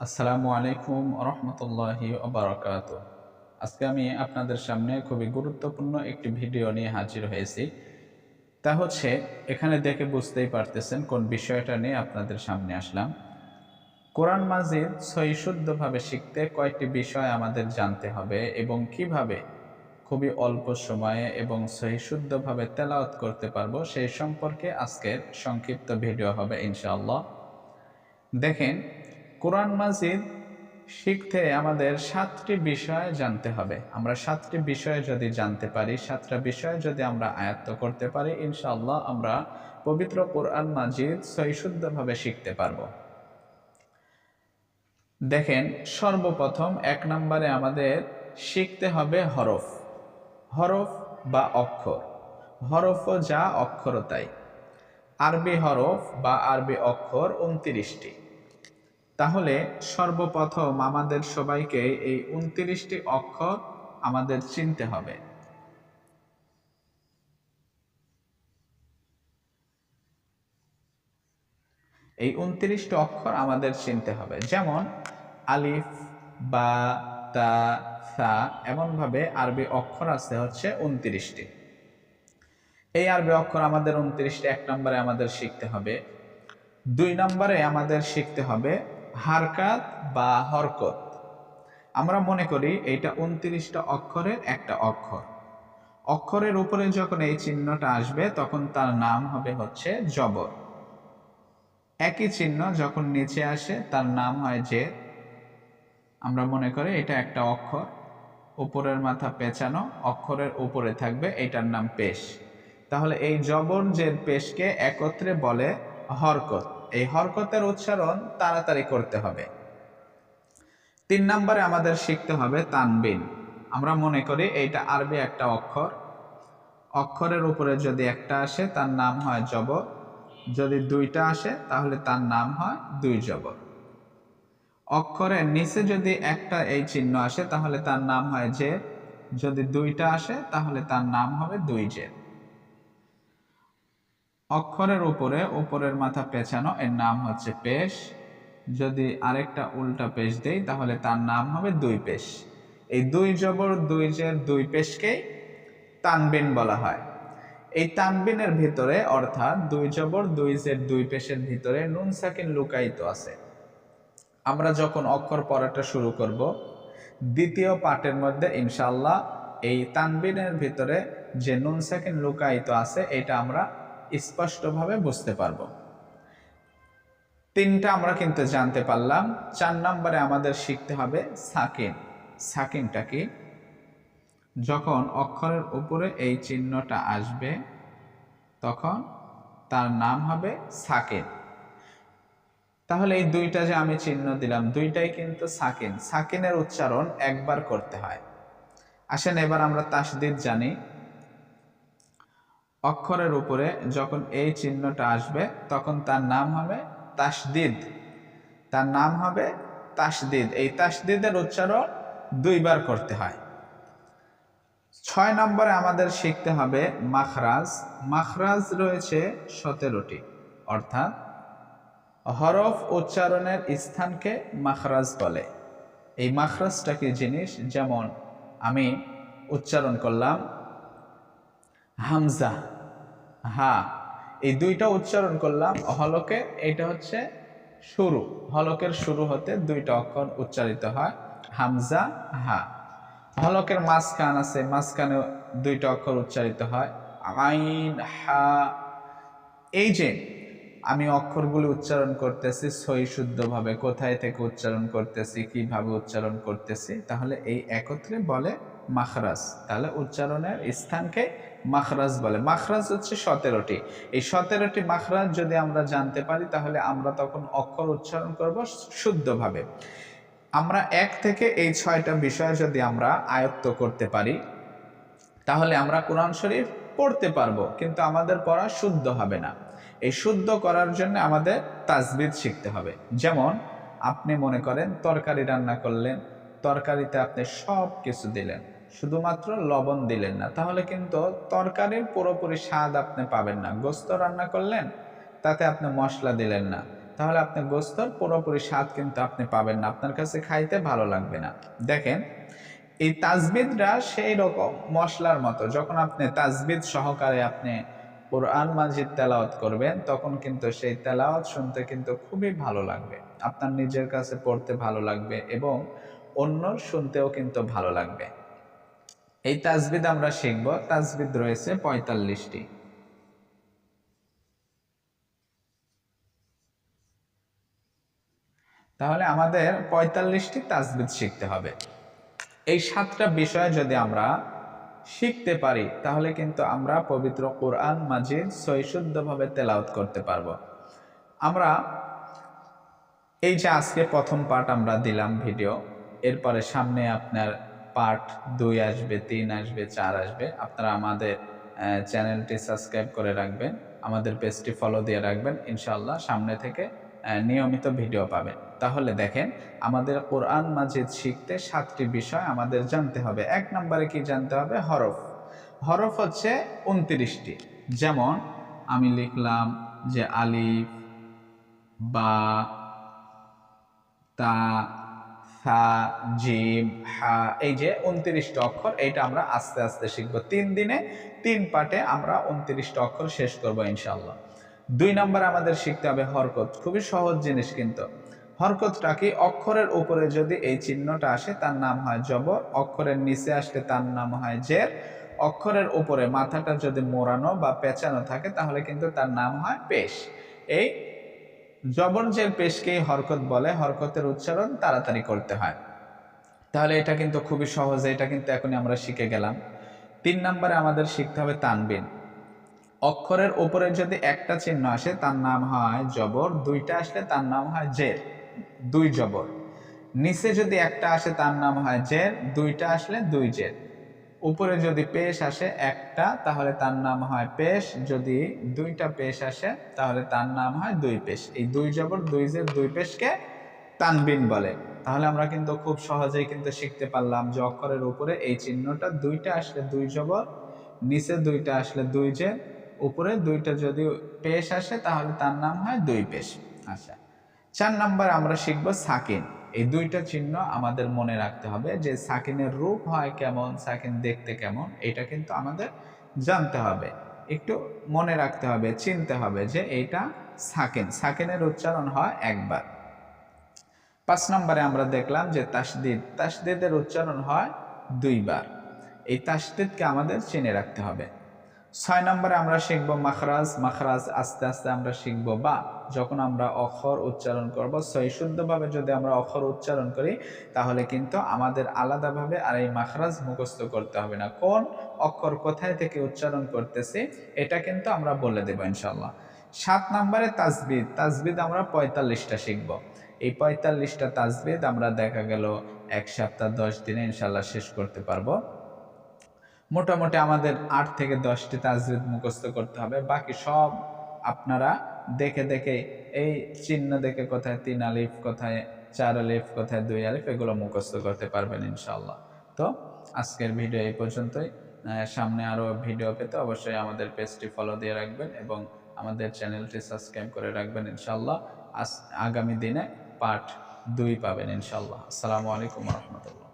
আসসালামু আলাইকুম রহমতুল্লাহি ওবরাকাত আজকে আমি আপনাদের সামনে খুবই গুরুত্বপূর্ণ একটি ভিডিও নিয়ে হাজির হয়েছি। তা হচ্ছে, এখানে দেখে বুঝতেই পারতেছেন কোন বিষয়টা নিয়ে আপনাদের সামনে আসলাম। কোরআন মাজিদ সহিশুদ্ধভাবে শিখতে কয়েকটি বিষয় আমাদের জানতে হবে এবং কীভাবে খুবই অল্প সময়ে এবং সহিশুদ্ধভাবে তেলাওয়াত করতে পারব সেই সম্পর্কে আজকের সংক্ষিপ্ত ভিডিও হবে ইনশাআল্লাহ। দেখেন কোরআন মাজিদ শিখতে আমাদের সাতটি বিষয় জানতে হবে। আমরা সাতটি বিষয় যদি জানতে পারি, সাতটা বিষয় যদি আমরা আয়ত্ত করতে পারি, ইনশাআল্লাহ আমরা পবিত্র কোরআন মাজিদ সহিশুদ্ধভাবে শিখতে পারব। দেখেন, সর্বপ্রথম এক নম্বরে আমাদের শিখতে হবে হরফ। হরফ বা অক্ষর। হরফও যা অক্ষরও তাই আরবি হরফ বা আরবি অক্ষর উনত্রিশটি। তাহলে সর্বপ্রথম আমাদের সবাইকে এই উনত্রিশটি অক্ষর আমাদের চিনতে হবে। এই উনত্রিশটি অক্ষর আমাদের চিনতে হবে। যেমন আলিফ, বা, তা, সা এমনভাবে আরবি অক্ষর আছে হচ্ছে উনত্রিশটি। এই আরবি অক্ষর আমাদের উনত্রিশটি এক নম্বরে আমাদের শিখতে হবে। দুই নম্বরে আমাদের শিখতে হবে হারকাত বা হরকত। আমরা মনে করি এইটা উনত্রিশটা অক্ষরের একটা অক্ষর। অক্ষরের উপরে যখন এই চিহ্নটা আসবে, তখন তার নাম হবে হচ্ছে জবর। একই চিহ্ন যখন নিচে আসে, তার নাম হয় যে আমরা মনে করি এটা একটা অক্ষর। উপরের মাথা পেঁচানো, অক্ষরের উপরে থাকবে এটার নাম পেশ। তাহলে এই জবর জের পেশকে একত্রে বলে হরকত। এই হরকতের উচ্চারণ তাড়াতাড়ি করতে হবে। তিন নম্বরে আমাদের শিখতে হবে তানবিন। আমরা মনে করি এইটা আরবি একটা অক্ষর। অক্ষরের উপরে যদি একটা আসে, তার নাম হয় জবর। যদি দুইটা আসে, তাহলে তার নাম হয় দুই জবর। অক্ষরের নিচে যদি একটা এই চিহ্ন আসে, তাহলে তার নাম হয় যে যদি দুইটা আসে, তাহলে তার নাম হবে দুই জের। অক্ষরের উপরে উপরের মাথা পেছানো, এর নাম হচ্ছে পেশ। যদি আরেকটা উল্টা পেশ দেই, তাহলে তার নাম হবে দুই পেশ। এই দুই জবর দুই জের দুই পেশকেই তানবিন বলা হয়। এই তানবিনের ভিতরে, অর্থাৎ দুই জবর দুই জের দুই পেশের ভিতরে নুন সাকিন লুকায়িত আছে। আমরা যখন অক্ষর পড়াটা শুরু করব, দ্বিতীয় পাঠের মধ্যে ইনশাল্লাহ এই তানবিনের ভিতরে যে নুন সাকিন লুকায়িত আছে, এটা আমরা স্পষ্টভাবে বুঝতে পারব। তিনটা আমরা কিন্তু জানতে পারলাম। চার নম্বরে আমাদের শিখতে হবে সাকিন। সাকিনটা কি? যখন অক্ষরের উপরে এই চিহ্নটা আসবে, তখন তার নাম হবে সাকিন। তাহলে এই দুইটা যে আমি চিহ্ন দিলাম, দুইটাই কিন্তু সাকিন। সাকিনের উচ্চারণ একবার করতে হয়। আসেন এবার আমরা তাসদিদ জানি। অক্ষরের উপরে যখন এই চিহ্নটা আসবে, তখন তার নাম হবে তাসদিদ। তার নাম হবে তাসদিদ। এই তাসদিদের উচ্চারণ দুইবার করতে হয়। ছয় নম্বরে আমাদের শিখতে হবে মাখরাজ। মাখরাজ রয়েছে সতেরোটি, অর্থাৎ হরফ উচ্চারণের স্থানকে মাখরাজ বলে। এই মাখরাজটা কি জিনিস? যেমন আমি উচ্চারণ করলাম হামজা। হা এই দুইটা উচ্চারণ করলাম। হলকে এটা হচ্ছে শুরু। হলকের শুরু হতে দুইটা অক্ষর উচ্চারিত হয়। হামজা হা হলকের মাঝখান আছে মাঝখানে দুইটা অক্ষর উচ্চারিত হয়। আইন, হা। এই যে, আমি অক্ষরগুলি উচ্চারণ করতেছি সই শুদ্ধভাবে কোথায় থেকে উচ্চারণ করতেছি, কীভাবে উচ্চারণ করতেছি, তাহলে এই একত্রে বলে মাখরাজ। তাহলে উচ্চারণের স্থানকে মাখরাজ বলে। মাখরাজ হচ্ছে সতেরোটি। এই সতেরোটি মাখরাজ যদি আমরা জানতে পারি, তাহলে আমরা তখন অক্ষর উচ্চারণ করব শুদ্ধভাবে। আমরা এক থেকে এই ছয়টা বিষয় যদি আমরা আয়ত্ত করতে পারি, তাহলে আমরা কোরআন শরীফ পড়তে পারব, কিন্তু আমাদের পড়া শুদ্ধ হবে না। এই শুদ্ধ করার জন্য আমাদের তাজবিদ শিখতে হবে। যেমন, আপনি মনে করেন, তরকারি রান্না করলেন, তরকারিতে আপনি সব কিছু দিলেন। শুধুমাত্র লবণ দিলেন না। তাহলে কিন্তু তরকারির পুরোপুরি স্বাদ আপনি পাবেন না। গোস্ত রান্না করলেন, তাতে আপনি মশলা দিলেন না। তাহলে আপনি গোস্তর পুরোপুরি স্বাদ কিন্তু আপনি পাবেন না। আপনার কাছে খাইতে ভালো লাগবে না। দেখেন, এই তাজবিদরা সেই রকম মশলার মতো। যখন আপনি তাজবিদ সহকারে আপনি কোরআন মাজিদ তেলাওয়াত করবেন, তখন কিন্তু সেই তেলাওয়াত শুনতে কিন্তু খুবই ভালো লাগবে। আপনার নিজের কাছে পড়তে ভালো লাগবে এবং অন্য শুনতেও কিন্তু ভালো লাগবে। এই তাজবিদ আমরা শিখব। তাজবিদ রয়েছে পঁয়তাল্লিশটি। তাহলে আমাদের পঁয়তাল্লিশটি তাজবিদ শিখতে হবে। এই সাতটা বিষয় যদি আমরা শিখতে পারি, তাহলে কিন্তু আমরা পবিত্র কোরআন মাজিদ সৈশুদ্ধভাবে তেলাউত করতে পারব। আমরা এই যে আজকে প্রথম পার্ট আমরা দিলাম ভিডিও, এরপরে সামনে আপনার পার্ট দুই আসবে, তিন আসবে, চার আসবে। আপনারা আমাদের চ্যানেলটি সাবস্ক্রাইব করে রাখবেন, আমাদের পেজটি ফলো দিয়ে রাখবেন ইনশাল্লাহ সামনে থেকে নিয়মিত ভিডিও পাবেন। তাহলে দেখেন, আমাদের কোরআন মাজিদ শিখতে সাতটি বিষয় আমাদের জানতে হবে। এক নম্বরে কি জানতে হবে? হরফ। হরফ হচ্ছে উনত্রিশটি। যেমন, আমি লিখলাম যে আলিফ, বা, তা সা জিম, হা, এই যে উনত্রিশটা অক্ষর, এইটা আমরা আস্তে আস্তে শিখব। তিন দিনে তিন পাটে আমরা উনত্রিশটা অক্ষর শেষ করব ইনশাল্লাহ দুই নম্বর আমাদের শিখতে হবে হরকত। খুবই সহজ জিনিস কিন্তু। হরকতটা কি? অক্ষরের উপরে যদি এই চিহ্নটা আসে, তার নাম হয় জবর। অক্ষরের নিচে আসলে তার নাম হয় জের। অক্ষরের উপরে মাথাটা যদি মোড়ানো বা পেঁচানো থাকে, তাহলে কিন্তু তার নাম হয় পেশ। এই জবর জের পেশকেই হরকত বলে, হরকতের উচ্চারণ তাড়াতাড়ি করতে হয়। তাহলে এটা কিন্তু খুবই সহজ, এটা কিন্তু এখনই আমরা শিখে গেলাম। তিন নম্বরে আমাদের শিখতে হবে তানবিন। অক্ষরের উপরে যদি একটা চিহ্ন আসে, তার নাম হয় জবর, দুইটা আসলে তার নাম হয় জের, দুই জবর। নিচে যদি একটা আসে, তার নাম হয় জের, দুইটা আসলে দুই জের। উপরে যদি পেশ আসে একটা, তাহলে তার নাম হয় পেশ। যদি দুইটা পেশ আসে, তাহলে তার নাম হয় দুই পেশ। এই দুই জবর, দুই জের দুই পেশকে তানবিন বলে। তাহলে আমরা কিন্তু খুব সহজেই কিন্তু শিখতে পারলাম যে অক্ষরের উপরে এই চিহ্নটা দুইটা আসলে দুই জবর, নিচে দুইটা আসলে দুই জের উপরে দুইটা যদি পেশ আসে, তাহলে তার নাম হয় দুই পেশ। আচ্ছা চার নাম্বার আমরা শিখব সাকিন। এই দুইটা চিহ্ন আমাদের মনে রাখতে হবে যে সাকিনের রূপ হয় কেমন, সাকিন দেখতে কেমন, এটা কিন্তু আমাদের জানতে হবে। একটু মনে রাখতে হবে, চিনতে হবে যে এটা সাকিন। সাকিনের উচ্চারণ হয় একবার। পাঁচ নম্বরে আমরা দেখলাম যে তাসদিদ। তাসদিদের উচ্চারণ হয় দুইবার। এই তাসদিদকে আমাদের চিনে রাখতে হবে। ছয় নম্বরে আমরা শিখব মাখরাজ। মাখরাজ আস্তে আস্তে আমরা শিখব বা যখন আমরা অক্ষর উচ্চারণ করব সই শুদ্ধভাবে যদি আমরা অক্ষর উচ্চারণ করি, তাহলে কিন্তু আমাদের আলাদাভাবে আর এই মাখরাজ মুখস্থ করতে হবে না। কোন অক্ষর কোথায় থেকে উচ্চারণ করতেছে, এটা কিন্তু আমরা বলে দেবো ইনশাল্লাহ সাত নম্বরে তাজবিদ তাজবিদ আমরা পঁয়তাল্লিশটা শিখব। এই পঁয়তাল্লিশটা তাজবিদ আমরা দেখা গেল এক সপ্তাহ, দশ দিনে ইনশাল্লাহ শেষ করতে পারব। মোটামুটি আমাদের আট থেকে দশটি তাজবিদ মুখস্থ করতে হবে। বাকি সব আপনারা দেখে দেখে এই চিহ্ন দেখে কোথায় তিন আলিফ, কোথায় চার আলিফ, কোথায় দুই আলিফ, এগুলো মুখস্থ করতে পারবেন ইনশাল্লাহ তো আজকের ভিডিও এই পর্যন্তই। সামনে আরও ভিডিও পেতে অবশ্যই আমাদের পেজটি ফলো দিয়ে রাখবেন এবং আমাদের চ্যানেলটি সাবস্ক্রাইব করে রাখবেন ইনশাল্লাহ আগামী দিনে পার্ট দুই পাবেন ইনশাল্লাহ আসসালামু আলাইকুম রহমতুল্লাহ।